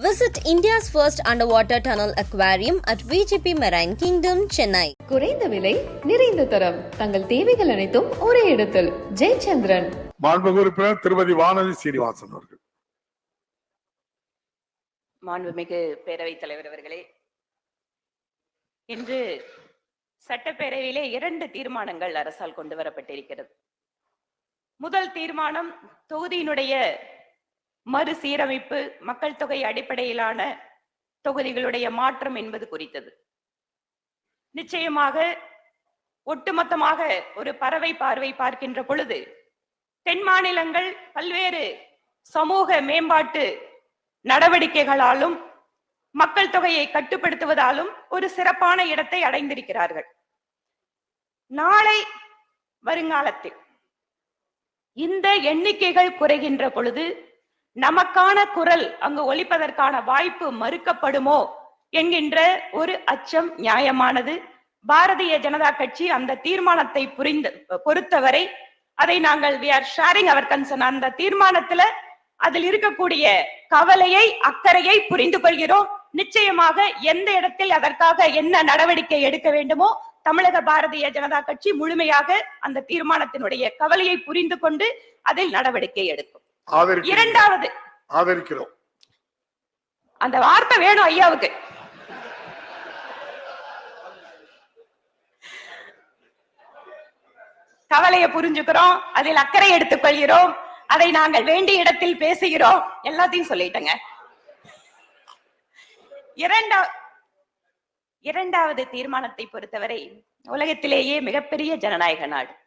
Visit India's first underwater tunnel aquarium at VGP Marine Kingdom, Chennai. குறைந்த விலை நிறைந்த தரம். தங்கள் தேவைகள் அனைத்தும் ஒரே இடத்தில். ஜெயச்சந்திரன். மாண்புமிகு உறுப்பினர் திருமதி வானதி சீனிவாசன் அவர்கள். மாண்புமிகு பேரவைத் தலைவர் அவர்களே இன்று சட்டப்பேரவையிலே இரண்டு தீர்மானங்கள் அரசால் கொண்டு வரப்பட்டிருக்கிறது. முதல் தீர்மானம் தொகுதியினுடைய மறுசீரமைப்பு மக்கள் தொகை அடிப்படையிலான தொகுதிகளுடைய மாற்றம் என்பது குறித்தது. நிச்சயமாக ஒட்டுமொத்தமாக ஒரு பறவை பார்வை பார்க்கின்ற பொழுது தென் மாநிலங்கள் பல்வேறு சமூக மேம்பாட்டு நடவடிக்கைகளாலும் மக்கள் தொகையை கட்டுப்படுத்துவதாலும் ஒரு சிறப்பான இடத்தை அடைந்திருக்கிறார்கள். நாளை வருங்காலத்தில் இந்த எண்ணிக்கைகள் குறைகின்ற பொழுது நமக்கான குரல் அங்கு ஒழிப்பதற்கான வாய்ப்பு மறுக்கப்படுமோ என்கின்ற ஒரு அச்சம் நியாயமானது. பாரதிய ஜனதா கட்சி அந்த தீர்மானத்தை புரிந்து பொறுத்தவரை அதை நாங்கள் we are sharing our concern அந்த தீர்மானத்துல அதில் இருக்கக்கூடிய கவலையை அக்கறையை புரிந்து கொள்கிறோம். நிச்சயமாக எந்த இடத்தில் அதற்காக என்ன நடவடிக்கை எடுக்க வேண்டுமோ தமிழக பாரதிய ஜனதா கட்சி முழுமையாக அந்த தீர்மானத்தினுடைய கவலையை புரிந்து கொண்டு அதில் நடவடிக்கை எடுக்கும். இரண்டாவது. ஆதரிக்கிறோம். அந்த வார்த்தை வேணும் ஐயாவுக்கு. கவலையை புரிஞ்சுக்கிறோம் அதில் அக்கறை எடுத்துக் கொள்கிறோம் அதை நாங்கள் வேண்டிய இடத்தில் பேசுகிறோம் எல்லாத்தையும் சொல்லிட்டேங்க. இரண்டா இரண்டாவது தீர்மானத்தை பொறுத்தவரை உலகத்திலேயே மிகப்பெரிய ஜனநாயக நாடு.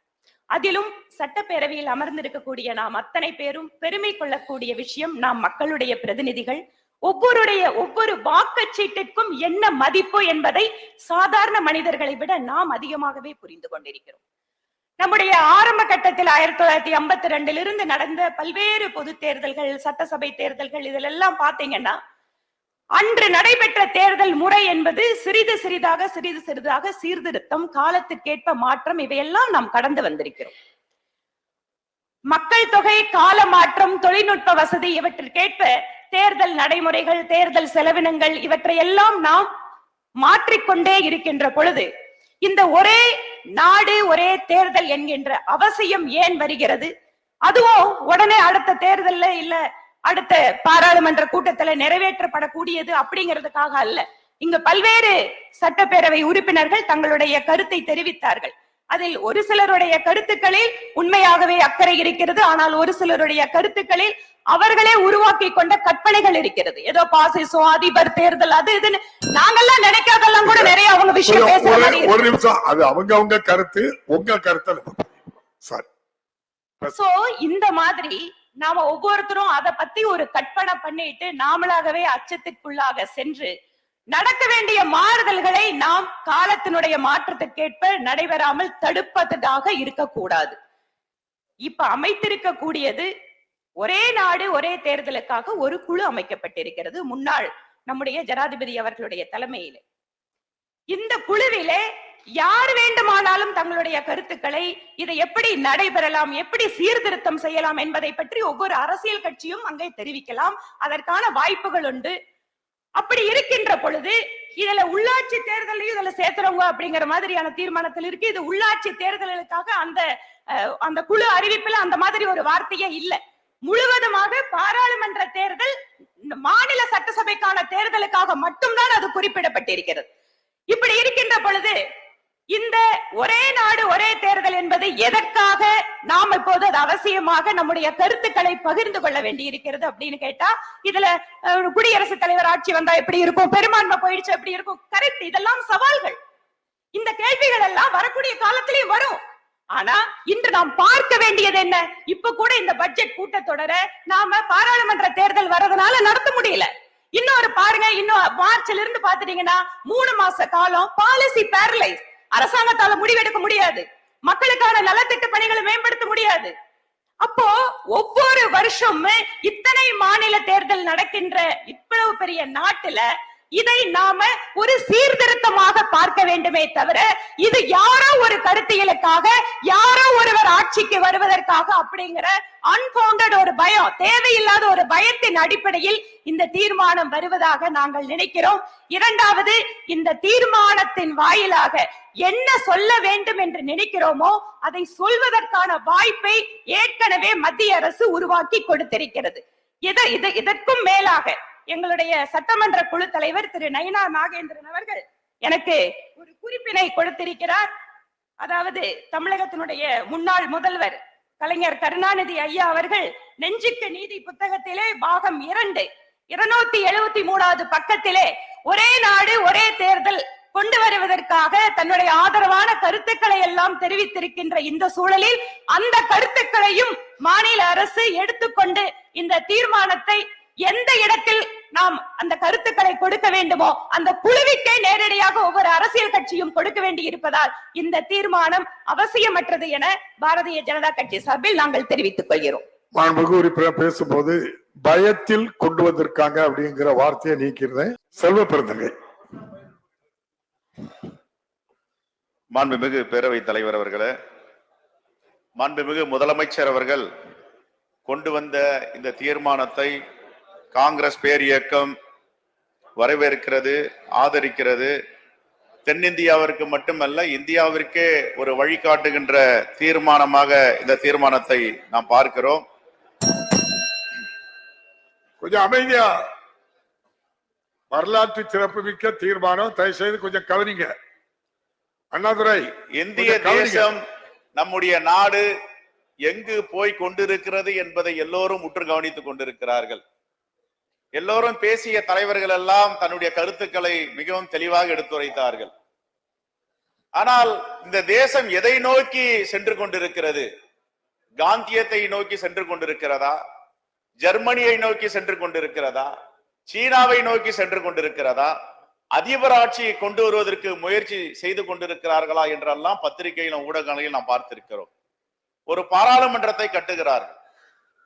அதிலும் சட்டப்பேரவையில் அமர்ந்திருக்கக்கூடிய நாம் அத்தனை பேரும் பெருமை கொள்ளக்கூடிய விஷயம் நாம் மக்களுடைய பிரதிநிதிகள். ஒவ்வொருடைய ஒவ்வொரு வாக்குச்சீட்டிற்கும் என்ன மதிப்பு என்பதை சாதாரண மனிதர்களை விட நாம் அதிகமாகவே புரிந்து கொண்டிருக்கிறோம். நம்முடைய ஆரம்ப கட்டத்தில் ஆயிரத்தி தொள்ளாயிரத்தி ஐம்பத்தி ரெண்டில் இருந்து நடந்த பல்வேறு பொது தேர்தல்கள் சட்டசபை தேர்தல்கள் இதிலெல்லாம் பாத்தீங்கன்னா அன்று நடைபெற்ற தேர்தல் முறை என்பது சிறிது சிறிதாக சிறிது சிறிதாக சீர்திருத்தம் காலத்திற்கேற்ப மாற்றம் இவையெல்லாம் நாம் கடந்து வந்திருக்கிறோம். மக்கள் தொகை கால மாற்றம் தொழில்நுட்ப வசதி இவற்றிற்கேற்ப தேர்தல் நடைமுறைகள் தேர்தல் செலவினங்கள் இவற்றையெல்லாம் நாம் மாற்றிக்கொண்டே இருக்கின்ற பொழுது இந்த ஒரே நாடு ஒரே தேர்தல் என்கின்ற அவசியம் ஏன் வருகிறது? அதுவும் உடனே அடுத்த தேர்தல்ல இல்ல அடுத்த பாராளுமன்ற கூட்டத்துல நிறைவேற்றப்படக்கூடியது அப்படிங்கிறதுக்காக அல்ல. இங்கு பல்வேறு சட்டப்பேரவை உறுப்பினர்கள் தங்களுடைய கருத்தை தெரிவித்தார்கள். அதில் ஒரு சிலருடைய கருத்துக்களில் உண்மையாகவே அக்கறை இருக்கிறது. ஆனால் ஒரு சிலருடைய கருத்துக்களில் அவர்களே உருவாக்கி கொண்ட கற்பனைகள் இருக்கிறது. ஏதோ பாசிசம் அதிபர் தேர்தல் அது இதுன்னு நாங்கெல்லாம் நினைக்காதெல்லாம் கூட நிறைய அவங்க விஷயம் ஒரு- நிமிஷம். அது அவங்க அவங்க கருத்து உங்க கருத்து சோ இந்த மாதிரி நாம ஒவ்வொருத்தரும் அத பத்தி ஒரு கற்பனை பண்ணிட்டு நாமளாகவே அச்சத்திற்குள்ளாக சென்று நடக்க வேண்டிய மாறுதல்களை நாம் காலத்தினுடைய மாற்றத்திற்கேற்ப நடைபெறாமல் தடுப்பதாக இருக்கக்கூடாது. இப்ப அமைத்திருக்க கூடியது ஒரே நாடு ஒரே தேர்தலுக்காக ஒரு குழு அமைக்கப்பட்டிருக்கிறது முன்னாள் நம்முடைய ஜனாதிபதி அவர்களுடைய தலைமையிலே. இந்த குழுவிலே யார் வேண்டுமானாலும் தங்களுடைய கருத்துக்களை இதை எப்படி நடைபெறலாம் எப்படி சீர்திருத்தம் செய்யலாம் என்பதை பற்றி ஒவ்வொரு அரசியல் கட்சியும் அங்கே தெரிவிக்கலாம். அதற்கான வாய்ப்புகள் உண்டு. அப்படி இருக்கின்ற பொழுது இதுல உள்ளாட்சி தேர்தலையும் இதுல சேர்த்துறவங்க அப்படிங்கிற மாதிரியான தீர்மானத்தில் இருக்கு. இது உள்ளாட்சி தேர்தல்களுக்காக அந்த அஹ், அந்த குழு அறிவிப்புல அந்த மாதிரி ஒரு வார்த்தையே இல்ல. முழுவதுமாக பாராளுமன்ற தேர்தல் இந்த மாநில சட்டசபைக்கான தேர்தலுக்காக மட்டும்தான் அது குறிப்பிடப்பட்டிருக்கிறது. இப்படி இருக்கின்ற பொழுது இந்த ஒரே நாடு ஒரே தேர்தல் என்பது எதற்காக நாம் இப்போது அது அவசியமாக நம்முடைய கருத்துக்களை பகிர்ந்து கொள்ள வேண்டி இருக்கிறது அப்படின்னு கேட்டா இதுல குடியரசுத் தலைவர் ஆட்சி வந்தா எப்படி இருக்கும்? பெரும்பான்மை போயிடுச்சு எப்படி இருக்கும்? கரெக்ட் இதெல்லாம் சவால்கள். இந்த கேள்விகள் எல்லாம் வரக்கூடிய காலத்திலேயும் வரும். ஆனா இன்று நாம் பார்க்க வேண்டியது என்ன? இப்ப கூட இந்த பட்ஜெட் கூட்டத்தொடர நாம பாராளுமன்ற தேர்தல் வர்றதுனால நடத்த முடியல. இன்னொரு பாருங்க இன்னும் மார்ச்ல இருந்து பாத்துட்டீங்கன்னா மூணு மாச காலம் பாலிசி பேரலைஸ் அரசாங்கத்தால முடிவெடுக்க முடியாது. மக்களுக்கான நலத்திட்ட பணிகளை மேம்படுத்த முடியாது. அப்போ ஒவ்வொரு வருஷமும் இத்தனை மாநில தேர்தல் நடக்கின்ற இவ்வளவு பெரிய நாட்டுல இதை நாம ஒரு சீர்திருத்தமாக பார்க்க வேண்டுமே தவிர இது யாரோ ஒரு கருத்தியலுக்காக யாரோ ஒருவர் ஆட்சிக்கு வருவதற்காக அப்படிங்கிற அன்பவுண்டட் ஒரு பயம் தேவையில்லாத ஒரு பயத்தின் அடிப்படையில் இந்த தீர்மானம் வருவதாக நாங்கள் நினைக்கிறோம். இரண்டாவது இந்த தீர்மானத்தின் வாயிலாக என்ன சொல்ல வேண்டும் என்று நினைக்கிறோமோ அதை சொல்வதற்கான வாய்ப்பை ஏற்கனவே மத்திய அரசு உருவாக்கி கொடுத்திருக்கிறது. இதை இது இதற்கும் மேலாக எங்களுடைய சட்டமன்ற குழு தலைவர் திரு நயினா நாகேந்திரன் அவர்கள் எனக்கு ஒரு குறிப்பினை கொடுத்திருக்கிறார். அதாவது தமிழகத்தினுடைய முன்னாள் முதல்வர் கலைஞர் கருணாநிதி ஐயா அவர்கள் நெஞ்சுக்கு நீதி புத்தகத்திலே பாகம் இரண்டு இருநூத்தி எழுபத்தி மூணாவது பக்கத்திலே ஒரே நாடு ஒரே தேர்தல் கொண்டு வருவதற்காக தன்னுடைய ஆதரவான கருத்துக்களை எல்லாம் தெரிவித்திருக்கின்ற இந்த சூழலில் அந்த கருத்துக்களையும் மாநில அரசு எடுத்துக்கொண்டு இந்த தீர்மானத்தை எந்த இடத்தில் நாம் அந்த கருத்துக்களை கொடுக்க வேண்டுமோ அந்த குழுவிற்கே நேரடியாக ஒவ்வொரு அரசியல் கட்சியும் கொடுக்க வேண்டி இருப்பதால் இந்த தீர்மானம் அவசியமற்றது என பாரதிய ஜனதா கட்சி சார்பில் நாங்கள் தெரிவித்துக் கொள்கிறோம். மாண்புமிகு உறுப்பினர் பேசும்போது பயத்தில் கொண்டு வந்திருக்காங்க அப்படிங்கிற வார்த்தையை நீக்கிறேன் செல்வ பெருந்தகை மாண்புமிகு பேரவைத் தலைவர் அவர்களே மாண்புமிகு முதலமைச்சர் அவர்கள் கொண்டு வந்த இந்த தீர்மானத்தை காங்கிரஸ் பேரியக்கம் வரவேற்கிறது ஆதரிக்கிறது. தென்னிந்தியாவிற்கு மட்டுமல்ல இந்தியாவிற்கே ஒரு வழிகாட்டுகின்ற தீர்மானமாக இந்த தீர்மானத்தை நாம் பார்க்கிறோம். கொஞ்சம் அமைதியா. வரலாற்று சிறப்புமிக்க தீர்மானம் தயவு செய்து கொஞ்சம் கவனிங்க. அண்ணாதுரை இந்திய. தேசம் நம்முடைய நாடு எங்கு போய் கொண்டிருக்கிறது என்பதை எல்லோரும் உற்று கவனித்துக் கொண்டிருக்கிறார்கள். எல்லோரும் பேசிய தலைவர்கள் எல்லாம் தன்னுடைய கருத்துக்களை மிகவும் தெளிவாக எடுத்துரைத்தார்கள் ஆனால் இந்த தேசம் எதை நோக்கி சென்று கொண்டிருக்கிறது? காந்தியத்தை நோக்கி சென்று கொண்டிருக்கிறதா? ஜெர்மனியை நோக்கி சென்று கொண்டிருக்கிறதா? சீனாவை நோக்கி சென்று கொண்டிருக்கிறதா? அதிபராட்சி கொண்டு வருவதற்கு முயற்சி செய்து கொண்டிருக்கிறார்களா என்றெல்லாம் பத்திரிகையிலும் ஊடகங்களையும் நாம் பார்த்திருக்கிறோம். ஒரு பாராளுமன்றத்தை கட்டுகிறார்கள்.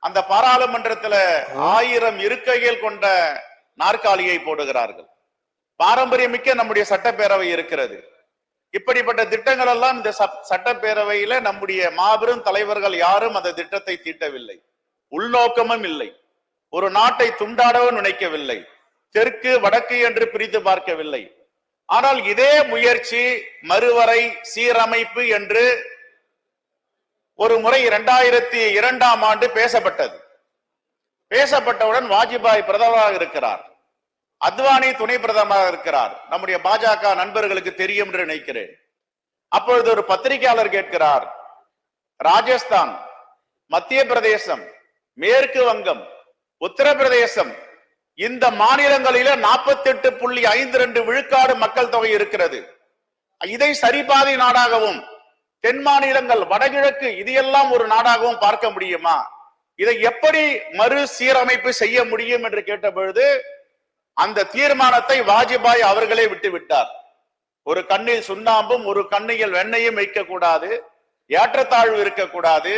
அந்த பாராளுமன்றத்துல ஆயிரம் இருக்கைகள் கொண்ட நாற்காலியை போடுகிறார்கள். பாரம்பரியமிக்க நம்முடைய சட்டப்பேரவை இருக்கிறது. இப்படிப்பட்ட திட்டங்கள் எல்லாம் இந்த சப்- சட்டப்பேரவையில நம்முடைய மாபெரும் தலைவர்கள் யாரும் அந்த திட்டத்தை தீட்டவில்லை. உள்நோக்கமும் இல்லை. ஒரு நாட்டை துண்டாடவும் நினைக்கவில்லை. தெற்கு வடக்கு என்று பிரித்து பார்க்கவில்லை. ஆனால் இதே முயற்சி மறுவரை சீரமைப்பு என்று ஒரு முறை இரண்டாயிரத்தி இரண்டாம் ஆண்டு பேசப்பட்டது. பேசப்பட்டவுடன் வாஜ்பாய் பிரதமராக இருக்கிறார். அத்வானி துணை பிரதமராக இருக்கிறார். நம்முடைய பாஜக நண்பர்களுக்கு தெரியும் என்று நினைக்கிறேன். அப்பொழுது ஒரு பத்திரிகையாளர் கேட்கிறார் ராஜஸ்தான் மத்திய பிரதேசம் மேற்கு வங்கம் உத்தரப்பிரதேசம் இந்த மாநிலங்களில நாற்பத்தி எட்டு புள்ளி ஐந்து ரெண்டு விழுக்காடு மக்கள் தொகை இருக்கிறது. இதை சரிபாதி நாடாகவும் தென் மாநிலங்கள் வடகிழக்கு இதையெல்லாம் ஒரு நாடாகவும் பார்க்க முடியுமா? இதை எப்படி மறு சீரமைப்பு செய்ய முடியும் என்று கேட்ட பொழுது அந்த தீர்மானத்தை வாஜ்பாய் அவர்களே விட்டு விட்டார் ஒரு கண்ணில் சுண்ணாம்பும் ஒரு கண்ணியில் வெண்ணையும் வைக்கக்கூடாது ஏற்றத்தாழ்வு இருக்கக்கூடாது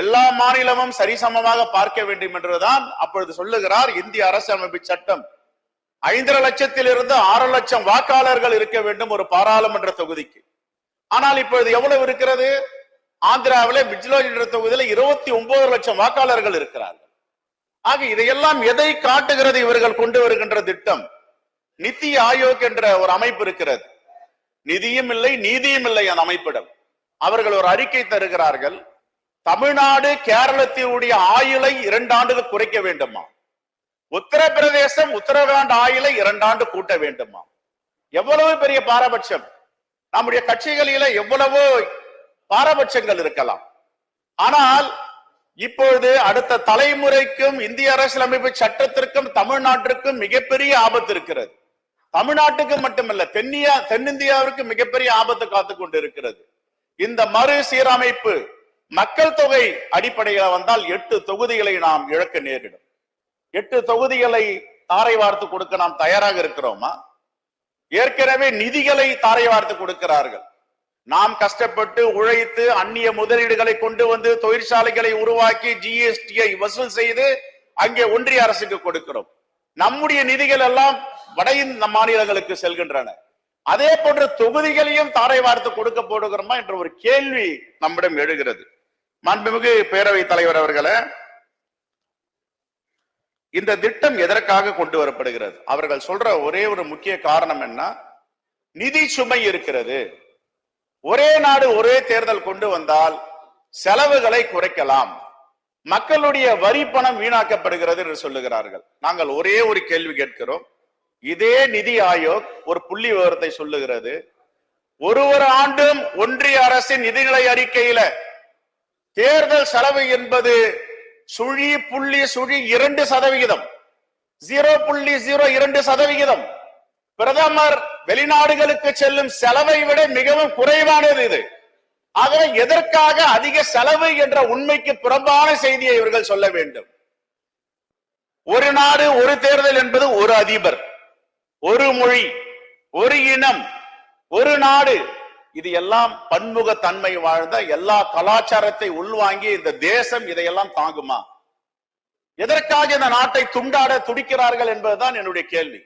எல்லா மாநிலமும் சரிசமமாக பார்க்க வேண்டும் என்றுதான் அப்பொழுது சொல்லுகிறார் இந்திய அரசியலமைப்பு சட்டம். ஐந்தரை லட்சத்திலிருந்து ஆறு லட்சம் வாக்காளர்கள் இருக்க வேண்டும் ஒரு பாராளுமன்ற தொகுதிக்கு. ஆனால் இப்பொழுது எவ்வளவு இருக்கிறது? ஆந்திராவில பிஜ்லோஜ் என்ற இருபத்தி ஒன்பது லட்சம் வாக்காளர்கள் இருக்கிறார்கள். ஆக இதையெல்லாம் எதை காட்டுகிறது இவர்கள் கொண்டு வருகின்ற திட்டம்? நித்தி ஆயோக் என்ற ஒரு அமைப்பு இருக்கிறது. நிதியும் இல்லை நீதியும் இல்லை அந்த அமைப்பிடம். அவர்கள் ஒரு அறிக்கை தருகிறார்கள் தமிழ்நாடு கேரளத்தினுடைய ஆயுளை இரண்டு ஆண்டுகள் குறைக்க வேண்டுமா? உத்தரப்பிரதேசம் உத்தரகாண்ட் ஆயுளை இரண்டாண்டு கூட்ட வேண்டுமா? எவ்வளவு பெரிய பாரபட்சம். நம்முடைய கட்சிகளில எவ்வளவோ பாரபட்சங்கள் இருக்கலாம். ஆனால் இப்பொழுது அடுத்த தலைமுறைக்கும் இந்திய அரசியலமைப்பு சட்டத்திற்கும் தமிழ்நாட்டிற்கும் மிகப்பெரிய ஆபத்து இருக்கிறது. தமிழ்நாட்டுக்கு மட்டுமல்ல தென்னியா தென்னிந்தியாவிற்கு மிகப்பெரிய ஆபத்து காத்து கொண்டு இருக்கிறது இந்த மறு சீரமைப்பு மக்கள் தொகை அடிப்படையில் வந்தால் எட்டு தொகுதிகளை நாம் இழக்க நேரிடும். எட்டு தொகுதிகளை தாரை வார்த்து கொடுக்க நாம் தயாராக இருக்கிறோமா? ஏற்கனவே நிதிகளை தாரை வார்த்து கொடுக்கிறார்கள். நாம் கஷ்டப்பட்டு உழைத்து அந்நிய முதலீடுகளை கொண்டு வந்து தொழிற்சாலைகளை உருவாக்கி ஜிஎஸ்டியை வசூல் செய்து அங்கே ஒன்றிய அரசுக்கு கொடுக்கிறோம். நம்முடைய நிதிகள் எல்லாம் வட மாநிலங்களுக்கு செல்கின்றன. அதே போன்ற தொகுதிகளையும் தாரை வார்த்து கொடுக்க போடுகிறோமா என்ற ஒரு கேள்வி நம்மிடம் எழுகிறது. மாண்புமிகு பேரவைத் தலைவர் அவர்களே இந்த திட்டம் எதற்காக கொண்டு வரப்படுகிறது? அவர்கள் சொல்ற ஒரே ஒரு முக்கிய காரணம் என்ன? நிதி சுமை இருக்கிறது. ஒரே நாடு ஒரே தேர்தல் கொண்டு வந்தால் செலவுகளை குறைக்கலாம். மக்களுடைய வரி பணம் வீணாக்கப்படுகிறது என்று சொல்லுகிறார்கள். நாங்கள் ஒரே ஒரு கேள்வி கேட்கிறோம். இதே நிதி ஆயோக் ஒரு புள்ளி விவரத்தை சொல்லுகிறது. ஒரு ஒரு ஆண்டும் ஒன்றிய அரசின் நிதிநிலை அறிக்கையில தேர்தல் செலவு என்பது சுழி புள்ளி சுழி இரண்டு சதவிகிதம். ஜீரோ புள்ளி ஜீரோ இரண்டு சதவிகிதம். பிரதமர் வெளிநாடுகளுக்கு செல்லும் செலவை விட மிகவும் குறைவானது இது. ஆகவே எதற்காக அதிக செலவு என்ற உண்மைக்கு புறம்பான செய்தியை இவர்கள் சொல்ல வேண்டும். ஒரு நாடு ஒரு தேர்தல் என்பது ஒரு அதிபர் ஒரு மொழி ஒரு இனம் ஒரு நாடு இது எல்லாம் பன்முகத்தன்மை வாழ்ந்த எல்லா கலாச்சாரத்தை உள்வாங்கி இந்த தேசம் இதையெல்லாம் தாங்குமா? எதற்காக இந்த நாட்டை துண்டாட துடிக்கிறார்கள் என்பதுதான் என்னுடைய கேள்வி.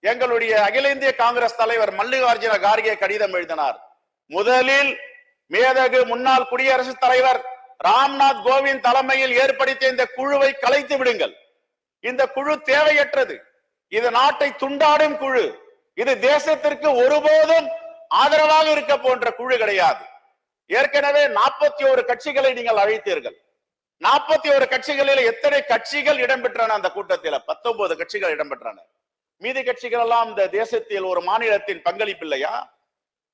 எங்களுடைய அகில இந்திய காங்கிரஸ் தலைவர் மல்லிகார்ஜுன கார்கே கடிதம் எழுதினார். முதலில் மேதகு முன்னாள் குடியரசுத் தலைவர் ராம்நாத் கோவிந்த் தலைமையில் ஏற்படுத்திய இந்த குழுவை கலைத்து விடுங்கள். இந்த குழு தேவையற்றது. இது நாட்டை துண்டாடும் குழு. இது தேசத்திற்கு ஒருபோதும் ஆதரவாக இருக்க போன்ற குழு கிடையாது. ஏற்கனவே நாற்பத்தி ஒரு கட்சிகளை நீங்கள் அழைத்தீர்கள். நாற்பத்தி ஒரு கட்சிகளில் எத்தனை கட்சிகள் இடம்பெற்றன அந்த கூட்டத்தில்? பத்தொன்பது கட்சிகள் இடம்பெற்றன. மீதி கட்சிகள் எல்லாம் இந்த தேசத்தில் ஒரு மாநிலத்தின் பங்களிப்பு இல்லையா?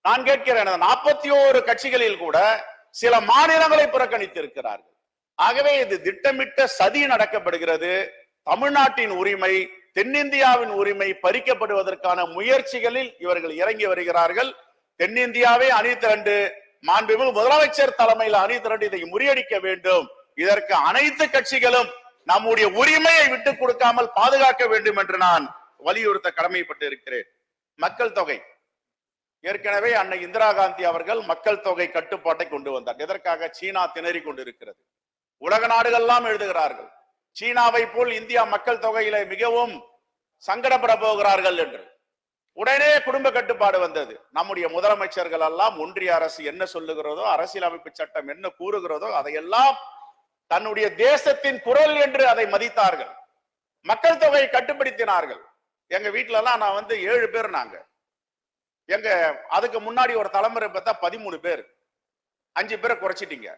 நான் கேட்கிறேன் நாற்பத்தி ஓரு கட்சிகளில் கூட சில மாநிலங்களை புறக்கணித்திருக்கிறார்கள். ஆகவே இது திட்டமிட்ட சதி நடக்கப்படுகிறது. தமிழ்நாட்டின் உரிமை தென்னிந்தியாவின் உரிமை பறிக்கப்படுவதற்கான முயற்சிகளில் இவர்கள் இறங்கி வருகிறார்கள். தென்னிந்தியாவே அணி திரண்டு மாண்புமிகு முதலமைச்சர் தலைமையில் அணி திரண்டு இதை முறியடிக்க வேண்டும். இதற்கு அனைத்து கட்சிகளும் நம்முடைய உரிமையை விட்டு கொடுக்காமல் பாதுகாக்க வேண்டும் என்று நான் வலியுறுத்த கடமைப்பட்டு இருக்கிறேன் மக்கள் தொகை. ஏற்கனவே அன்னை இந்திரா காந்தி அவர்கள் மக்கள் தொகை கட்டுப்பாட்டை கொண்டு வந்தார். எதற்காக? சீனா திணறி கொண்டிருக்கிறது. உலக நாடுகள்லாம் எழுதுகிறார்கள் சீனாவை போல் இந்தியா மக்கள் தொகையில மிகவும் சங்கடப்பட போகிறார்கள் என்று. உடனே குடும்ப கட்டுப்பாடு வந்தது. நம்முடைய முதலமைச்சர்கள் எல்லாம் ஒன்றிய அரசு என்ன சொல்லுகிறதோ அரசியலமைப்பு சட்டம் என்ன கூறுகிறதோ அதையெல்லாம் தன்னுடைய தேசத்தின் குரல் என்று அதை மதித்தார்கள். மக்கள் தொகையை கட்டுப்படுத்தினார்கள். எங்க வீட்டுல எல்லாம் நான் வந்து ஏழு பேர் நாங்க. எங்க அதுக்கு முன்னாடி ஒரு தலைமுறை பார்த்தா பதிமூணு பேர். அஞ்சு பேரை குறைச்சிட்டீங்க.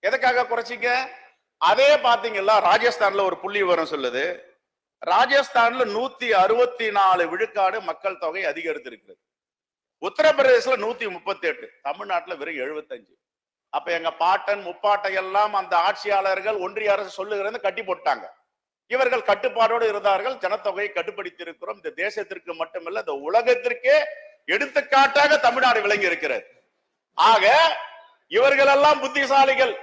எதுக்காக குறைச்சிங்க? அதே பாத்தீங்களா ராஜஸ்தான்ல ஒரு புள்ளி விவரம் சொல்லுது. ராஜஸ்தான்ல நூத்தி அறுபத்தி நாலு விழுக்காடு மக்கள் தொகை அதிகரித்திருக்கிறது. உத்தரப்பிரதேசல நூத்தி முப்பத்தி எட்டு தமிழ்நாட்டுல வெறும் எழுபத்தஞ்சு அப்ப எங்க பாட்டன் முப்பாட்டை எல்லாம் அந்த ஆட்சியாளர்கள் ஒன்றிய அரசு சொல்லுகிறது கட்டி போட்டாங்க. இவர்கள் கட்டுப்பாடோடு இருந்தார்கள் ஜனத்தொகையை கட்டுப்படுத்தி இருக்கிறோம் இந்த தேசத்திற்கு மட்டுமல்ல இந்த உலகத்திற்கே எடுத்துக்காட்டாக தமிழ்நாடு விளங்கி இருக்கிறது ஆக இவர்கள் எல்லாம் புத்திசாலிகள்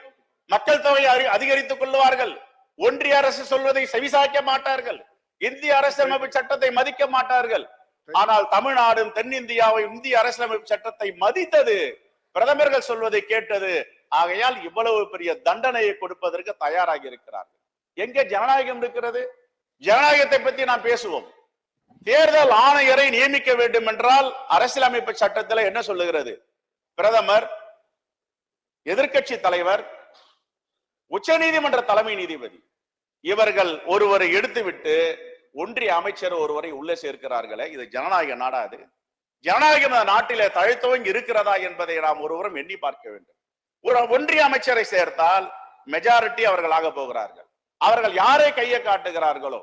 மக்கள் தொகையை அதிகரித்துக் கொள்வார்கள் ஒன்றிய அரசு சொல்வதை செவிசாய்க்க மாட்டார்கள். இந்திய அரசியலமைப்பு சட்டத்தை மதிக்க மாட்டார்கள். ஆனால் தமிழ்நாடும் தென்னிந்தியாவை இந்திய அரசியலமைப்பு சட்டத்தை மதித்தது. பிரதமர்கள் சொல்வதை கேட்டது. ஆகையால் இவ்வளவு பெரிய தண்டனையை கொடுப்பதற்கு தயாராகி இருக்கிறார்கள். எங்கே ஜனநாயகம் இருக்கிறது? ஜனநாயகத்தை பத்தி நாம் பேசுவோம். தேர்தல் ஆணையரை நியமிக்க வேண்டும் என்றால் அரசியலமைப்பு சட்டத்தில் என்ன சொல்லுகிறது? பிரதமர் எதிர்க்கட்சி தலைவர் உச்சநீதிமன்ற தலைமை நீதிபதி. இவர்கள் ஒருவரை எடுத்துவிட்டு ஒன்றிய அமைச்சர் ஒருவரை உள்ளே சேர்க்கிறார்களே இது ஜனநாயக நாடாது ஜனநாயகம் நாட்டிலே தழுத்தவங்க இருக்கிறதா என்பதை நாம் ஒருவரும் எண்ணி பார்க்க வேண்டும். ஒரு ஒன்றிய அமைச்சரை சேர்த்தால் மெஜாரிட்டி அவர்கள் ஆக போகிறார்கள். அவர்கள் யாரை கையை காட்டுகிறார்களோ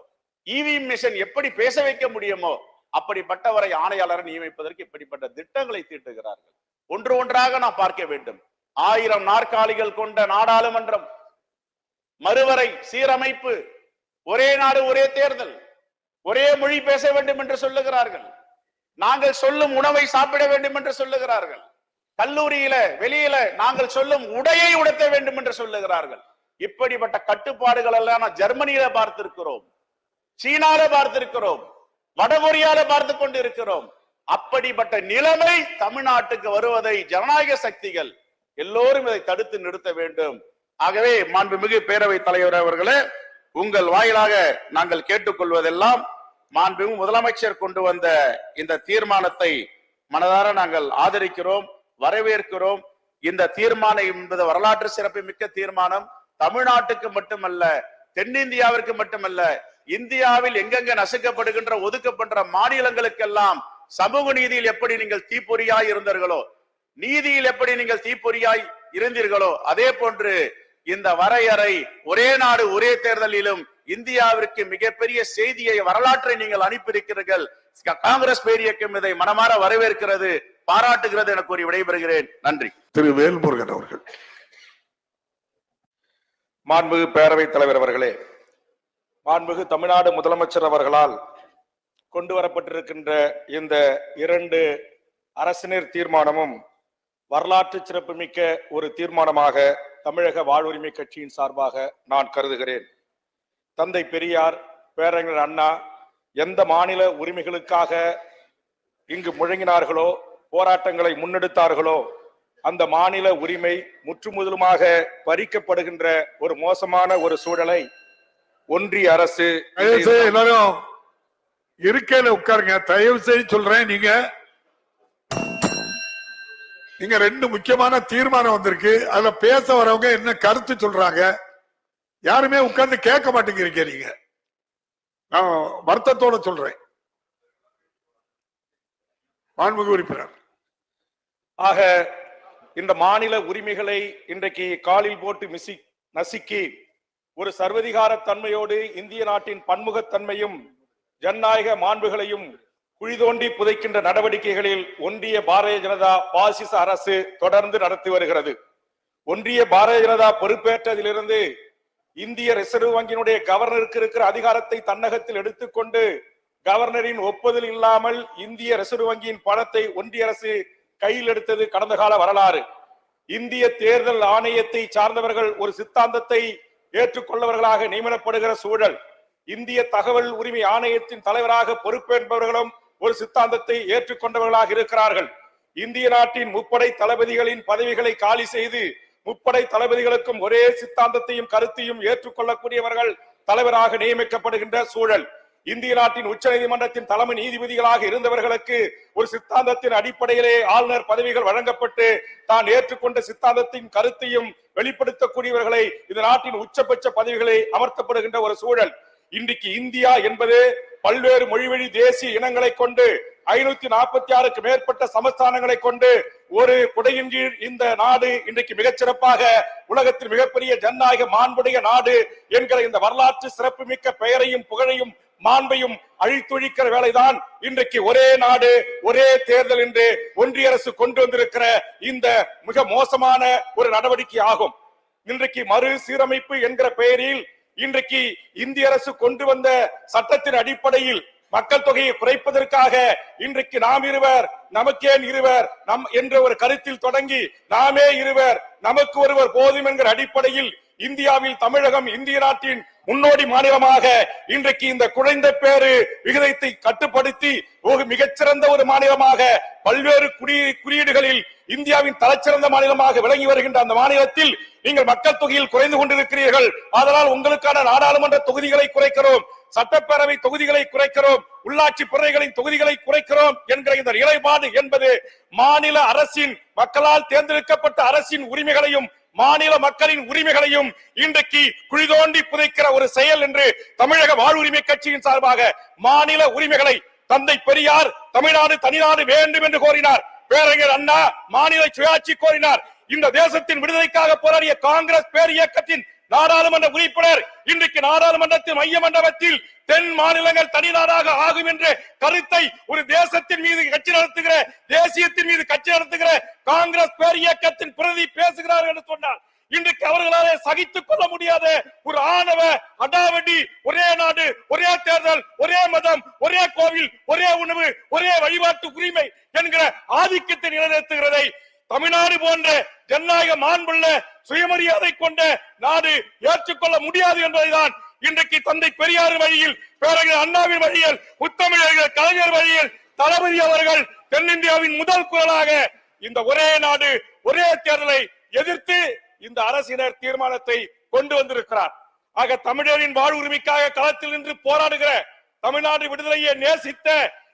இவிஎம் மிஷன் எப்படி பேச வைக்க முடியுமோ அப்படிப்பட்டவரை ஆணையாளரை நியமிப்பதற்கு இப்படிப்பட்ட திட்டங்களை தீட்டுகிறார்கள். ஒன்று ஒன்றாக நாம் பார்க்க வேண்டும். ஆயிரம் நாற்காலிகள் கொண்ட நாடாளுமன்றம் மறுவரை சீரமைப்பு ஒரே நாடு ஒரே தேர்தல் ஒரே மொழி பேச வேண்டும் என்று சொல்லுகிறார்கள். நாங்கள் சொல்லும் உணவை சாப்பிட வேண்டும் என்று சொல்லுகிறார்கள். கல்லூரியில வெளியில நாங்கள் சொல்லும் உடையை உடுத்த வேண்டும் என்று சொல்லுகிறார்கள். இப்படிப்பட்ட கட்டுப்பாடுகள் எல்லாம் நான் ஜெர்மனியில பார்த்திருக்கிறோம். சீனால பார்த்திருக்கிறோம். வடகொரியால பார்த்து கொண்டு இருக்கிறோம் அப்படிப்பட்ட நிலைமை தமிழ்நாட்டுக்கு வருவதை ஜனநாயக சக்திகள் எல்லோரும் இதை தடுத்து நிறுத்த வேண்டும். ஆகவே மாண்புமிகு பேரவை தலைவர் அவர்களே உங்கள் வாயிலாக நாங்கள் கேட்டுக்கொள்வதெல்லாம் மாண்புமிகு முதலமைச்சர் கொண்டு வந்த இந்த தீர்மானத்தை மனதார நாங்கள் ஆதரிக்கிறோம் வரவேற்கிறோம். இந்த தீர்மானம் என்பது வரலாற்று சிறப்பு மிக்க தீர்மானம். தமிழ்நாட்டுக்கு மட்டுமல்ல தென்னிந்தியாவிற்கு மட்டுமல்ல இந்தியாவில் எங்கெங்க நசுக்கப்படுகின்ற ஒதுக்கப்படுற மாநிலங்களுக்கெல்லாம் சமூக நீதியில் எப்படி நீங்கள் தீப்பொறியாய் இருந்தீர்களோ நீதியில் எப்படி நீங்கள் தீப்பொறியாய் இருந்தீர்களோ? அதே போன்று இந்த வரையறை ஒரே நாடு ஒரே தேர்தலிலும் இந்தியாவிற்கு மிகப்பெரிய செய்தியை வரலாற்றை நீங்கள் அனுப்பியிருக்கிறீர்கள். காங்கிரஸ் பேரியக்கம் இதை மனமாற வரவேற்கிறது பாராட்டுகிறது என கூறி விடைபெறுகிறேன். நன்றி. திரு வேல்முருகன் அவர்கள். மாண்புமிகு பேரவைத் தலைவர் அவர்களே மாண்புமிகு தமிழ்நாடு முதலமைச்சர் அவர்களால் கொண்டு வரப்பட்டிருக்கின்ற இந்த இரண்டு அரசினர் தீர்மானமும் வரலாற்று சிறப்புமிக்க ஒரு தீர்மானமாக தமிழக வாழ்வுரிமை கட்சியின் சார்பாக நான் கருதுகிறேன். தந்தை பெரியார் பேரறிஞர் அண்ணா எந்த மாநில உரிமைகளுக்காக இங்கு முழங்கினார்களோ போராட்டங்களை முன்னெடுத்தார்களோ அந்த மாநில உரிமை முற்றுமுதலுமாக பறிக்கப்படுகின்ற ஒரு மோசமான ஒரு சூழலை ஒன்றிய அரசு எல்லாரும் இருக்கையில உட்காருங்க. தயவு செய்து சொல்றேன் நீங்க. இங்க ரெண்டு முக்கியமான தீர்மானம் வந்திருக்கு. அதுல பேச வரவங்க என்ன கருத்து சொல்றாங்க? யாருமே உட்கார்ந்து கேட்க மாட்டேங்கிறீங்க நீங்க. நான் வருத்தத்தோட சொல்றேன். மாண்புமிகு உறுப்பினர். ஆக இந்த மாநில உரிமைகளை இன்றைக்கு காலில் போட்டு மிசி நசுக்கி ஒரு சர்வதிகார தன்மையோடு இந்திய நாட்டின் பன்முகத்தன்மையும் ஜனநாயக மாண்புகளையும் குழி தோண்டி புதைக்கின்ற நடவடிக்கைகளில் ஒன்றிய பாரதிய ஜனதா பாசிச அரசு தொடர்ந்து நடத்தி வருகிறது. ஒன்றிய பாரதிய ஜனதா பொறுப்பேற்றதிலிருந்து இந்திய ரிசர்வ் வங்கியினுடைய கவர்னருக்கு இருக்கிற அதிகாரத்தை தன்னகத்தில் எடுத்துக்கொண்டு கவர்னரின் ஒப்புதல் இல்லாமல் இந்திய ரிசர்வ் வங்கியின் பணத்தை ஒன்றிய அரசு கையில் எடுத்தது கடந்த கால வரலாறு. இந்திய தேர்தல் ஆணையத்தை சார்ந்தவர்கள் ஒரு சித்தாந்தத்தை ஏற்றுக்கொள்ளவர்களாக நியமனப்படுகிற சூழல். இந்திய தகவல் உரிமை ஆணையத்தின் தலைவராக பொறுப்பேற்பவர்களும் ஒரு சித்தாந்தத்தை ஏற்றுக்கொண்டவர்களாக இருக்கிறார்கள். இந்திய நாட்டின் முப்படை தளபதிகளின் பதவிகளை காலி செய்து முப்படை தளபதிகளுக்கும் ஒரே சித்தாந்தத்தையும் கருத்தையும் ஏற்றுக்கொள்ளக்கூடியவர்கள் தலைவராக நியமிக்கப்படுகின்ற சூழல். இந்திய நாட்டின் உச்ச நீதிமன்றத்தின் தலைமை நீதிபதிகளாக இருந்தவர்களுக்கு ஒரு சித்தாந்தத்தின் அடிப்படையிலே ஆளுநர் பதவிகள் வழங்கப்பட்டு தான் ஏற்றுக்கொண்ட சித்தாந்தத்தின் கருத்தையும் வெளிப்படுத்தக்கூடியவர்களை இந்த நாட்டின் உச்சபட்ச பதவிகளை அமர்த்தப்படுகின்ற ஒரு சூழல். இன்றைக்கு இந்தியா என்பது பல்வேறு மொழிவழி தேசிய இனங்களை கொண்டு ஐநூத்தி நாற்பத்தி ஆறுக்கு மேற்பட்ட சமஸ்தானங்களை கொண்டு ஒரு குடையின் கீழ் இந்த நாடு இன்றைக்கு மிகச்சிறப்பாக உலகத்தில் மிகப்பெரிய ஜனநாயக மாண்புடைய நாடு என்கிற இந்த வரலாற்று சிறப்புமிக்க பெயரையும் புகழையும் மாண்பையும் அழித்தொழிக்கிற வேலைதான் இன்றைக்கு ஒரே நாடு ஒரே தேர்தல் என்று ஒன்றிய அரசு கொண்டு வந்திருக்கிற இந்த மிக மோசமான ஒரு நடவடிக்கை ஆகும் இன்றைக்கு மறு சீரமைப்பு என்கிற பெயரில் இன்றைக்கு இந்திய அரசு கொண்டு வந்த சட்டத்தின் அடிப்படையில் மக்கள் தொகையை குறைப்பதற்காக இன்றைக்கு நாம் இருவர் நமக்கேன் இருவர் நம் என்ற ஒரு கருத்தில் தொடங்கி நாமே இருவர் நமக்கு ஒருவர் போதும் என்கிற அடிப்படையில் இந்தியாவில் தமிழகம் இந்திய நாட்டின் முன்னோடி மாநிலமாக இன்றைக்கு இந்த குறைந்த பேரு விகிதத்தை கட்டுப்படுத்தி ஒரு மிகச்சிறந்த ஒரு மாநிலமாக பல்வேறு குறியீடுகளில் இந்தியாவின் தலைச்சிறந்த மாநிலமாக விளங்கி வருகின்ற அந்த மாநிலத்தில் நீங்கள் மக்கள் தொகையில் குறைந்து கொண்டிருக்கிறீர்கள். அதனால் உங்களுக்கான நாடாளுமன்ற தொகுதிகளை குறைக்கிறோம். சட்டப்பேரவை தொகுதிகளை குறைக்கிறோம். உள்ளாட்சி பிறைகளின் தொகுதிகளை குறைக்கிறோம் என்கிற இந்த நிலைப்பாடு என்பது மாநில அரசின் மக்களால் தேர்ந்தெடுக்கப்பட்ட அரசின் உரிமைகளையும் மாநில மக்களின் உரிமைகளையும் இன்றைக்கு குழிதோண்டி புதைக்கிற ஒரு செயல் என்று தமிழக வாழ்வுரிமை கட்சியின் சார்பாக மாநில உரிமைகளை தந்தை பெரியார் தமிழ்நாடு தனிநாடு வேண்டும் என்று கோரினார். பேரறிஞர் அண்ணா மாநில சுயாட்சி கோரினார். இந்த தேசத்தின் விடுதலைக்காக போராடிய காங்கிரஸ் பேர் இயக்கத்தின் நாடாளுமன்ற உறுப்பினர் இன்றைக்கு நாடாளுமன்றத்தின் மைய மண்டபத்தில் தென் மாநிலங்கள் தனிநாடாக ஆகும் என்ற கருத்தை ஒரு தேசத்தின் மீது கட்சி நடத்துகிற தேசியத்தின் மீது கட்சி நடத்துகிற காங்கிரஸ் பேர் இயக்கத்தின் பிரதி பேசுகிறார் என்று சொன்னார் இன்றைக்கு அவர்களாலே சகித்துக் கொள்ள முடியாத ஒரு ஆணவ அடாவடி ஒரே நாடு ஒரே தேர்தல் ஒரே மதம் ஒரே கோவில் ஒரே உணவு ஒரே வழிபாட்டு உரிமை என்கிற ஆதிக்கத்தை நிலைநிறுத்துகிறதை தமிழ்நாடு போன்ற ஜனநாயக மாண்புள்ள சுயமரியாதை கொண்ட நாடு ஏற்றுக்கொள்ள முடியாது என்பதைதான் இன்றைக்கு தந்தை பெரியார் வழியில் பேரறிஞர் அண்ணாவின் வழியில் முத்தமிழர்கள் கலைஞர் வழியில் தளபதி அவர்கள் தென்னிந்தியாவின் முதல் குரலாக இந்த ஒரே நாடு ஒரே தேர்தலை எதிர்த்து இந்த அரசினர் தீர்மானத்தை கொண்டு வந்திருக்கிறார். ஆக தமிழரின் வாழ்வுரிமைக்காக களத்தில் நின்று போராடுகிற தமிழ்நாடு விடுதலையை நேசித்த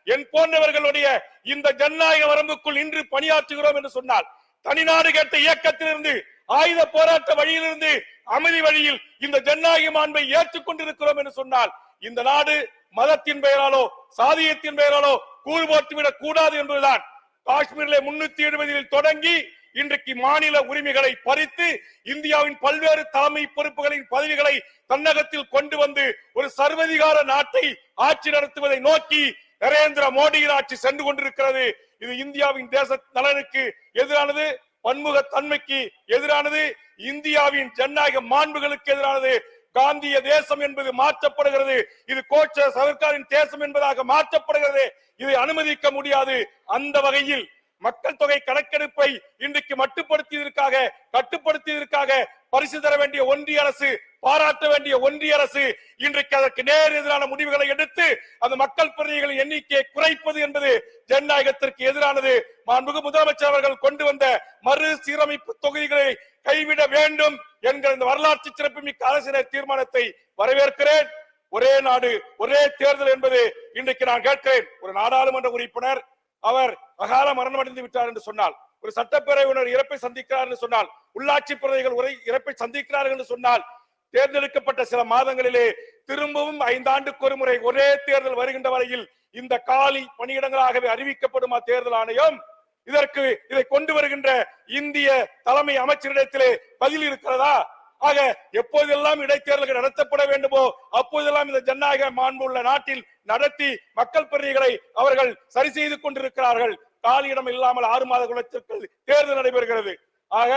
என் போன்றவர்களுடைய இந்த ஜனநாயக வரம்புக்குள் இன்று பணியாற்றுகிறோம் என்று சொன்னால் தனிநாடு கேட்ட இயக்கத்திலிருந்து ஆயுத போராட்ட வழியிலிருந்து அமைதி வழியில் இந்த ஜனநாயக மாண்பை ஏற்றுக்கொண்டிருக்கிறோம் என்று சொன்னால் இந்த நாடு மதத்தின் பெயராலோ சாதியத்தின் பெயராலோ கூறு போட்டுவிடக் கூடாது என்பதுதான். காஷ்மீரில் முன்னூத்தி எழுபதில் தொடங்கி இன்றைக்கு மாநில உரிமைகளை பறித்து இந்தியாவின் பல்வேறு தலைமை பொறுப்புகளின் பதவிகளை தன்னகத்தில் கொண்டு வந்து ஒரு சர்வதிகார நாட்டை ஆட்சி நடத்துவதை நோக்கி நரேந்திர மோடியின் ஆட்சி சென்று கொண்டிருக்கிறது. இது இந்தியாவின் தேச நலனுக்கு எதிரானது பன்முக தன்மைக்கு எதிரானது இந்தியாவின் ஜனநாயக மாண்புகளுக்கு எதிரானது. காந்திய தேசம் என்பது மாற்றப்படுகிறது. இது கோச்ச சர்க்காரின் தேசம் என்பதாக மாற்றப்படுகிறது. இதை அனுமதிக்க முடியாது. அந்த வகையில் மக்கள் தொகை கணக்கெடுப்பை இன்றைக்கு மட்டுப்படுத்தியதற்காக கட்டுப்படுத்தியதற்காக பரிசு தர வேண்டிய ஒன்றிய அரசு பாராட்ட வேண்டிய ஒன்றிய அரசு இன்றைக்கு அதற்கு நேர் எதிரான முடிவுகளை எடுத்து அந்த மக்கள் பிரதிநிதிகளின் எண்ணிக்கையை குறைப்பது என்பது ஜனநாயகத்திற்கு எதிரானது. மாண்புகு முதலமைச்சர் அவர்கள் கொண்டு வந்த மறு சீரமைப்பு தொகுதிகளை கைவிட வேண்டும் என்கிற இந்த வரலாற்று சிறப்புமிக்க அரசியல் தீர்மானத்தை வரவேற்கிறேன். ஒரே நாடு ஒரே தேர்தல் என்பது இன்றைக்கு நான் கேட்கிறேன். ஒரு நாடாளுமன்ற உறுப்பினர் அவர் அகால மரணம் அடைந்து விட்டார் என்று சொன்னால் ஒரு சட்டப்பேரவையினர் இறப்பை சந்திக்கிறார் என்று சொன்னால் உள்ளாட்சி பிரதிகள் உரை இறப்பை சந்திக்கிறார்கள் என்று சொன்னால் தேர்ந்தெடுக்கப்பட்ட சில மாதங்களிலே திரும்பவும் ஐந்தாண்டுக்கு ஒரு முறை ஒரே தேர்தல் வருகின்ற வரையில் இந்த காலி பணியிடங்களாகவே அறிவிக்கப்படுமா தேர்தல் ஆணையம். இதற்கு இதை கொண்டு வருகின்ற இந்திய தலைமை அமைச்சரிடத்திலே பதில் இருக்கிறதா? ஆக எப்போதெல்லாம் இடைத்தேர்தல்கள் நடத்தப்பட வேண்டுமோ அப்போதெல்லாம் இந்த ஜனநாயக மாண்புள்ள நாட்டில் நடத்தி மக்கள் பிரதிகளை அவர்கள் சரி செய்து கொண்டிருக்கிறார்கள். காலியிடம் இல்லாமல் ஆறு மாத குலத்திற்கு தேர்தல் நடைபெறுகிறது. ஆக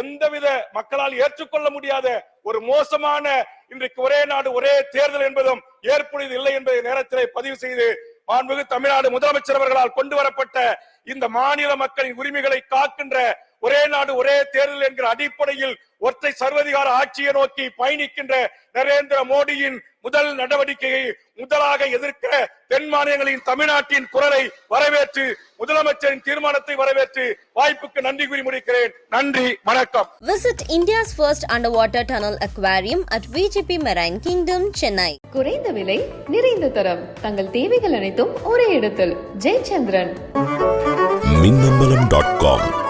எந்தவித மக்களால் ஏற்றுக்கொள்ள முடியாத ஒரு மோசமான இன்றைக்கு ஒரே நாடு ஒரே தேர்தல் என்பதும் ஏற்புடையது இல்லை என்பதை நேரத்திலே பதிவு செய்து மாண்புமிகு தமிழ்நாடு முதலமைச்சர் அவர்களால் கொண்டு வரப்பட்ட இந்த மாநில மக்களின் உரிமைகளை காக்கின்ற ஒரே நாடு ஒரே தேர்தல் என்கிற அடிப்படையில் ஒற்றை சர்வதிகார ஆட்சியை நோக்கி பயணிக்கின்ற நரேந்திர மோடியின் முதல் நடவடிக்கையை முதலாக எதிர்க்கிற தென் மாநிலங்களின் தமிழ்நாட்டின் குரலை வரவேற்று முதலமைச்சரின் தீர்மானத்தை வரவேற்று வாய்ப்புக்கு நன்றி கூறி முடிக்கிறேன். நன்றி வணக்கம். Visit India's first underwater tunnel aquarium at VGP Marine Kingdom, Chennai. குறைந்த விலை நிறைந்த தரம். தங்கள் தேவைகள் அனைத்தும் ஒரே இடத்தில். ஜெயச்சந்திரன். Minnambalam dot com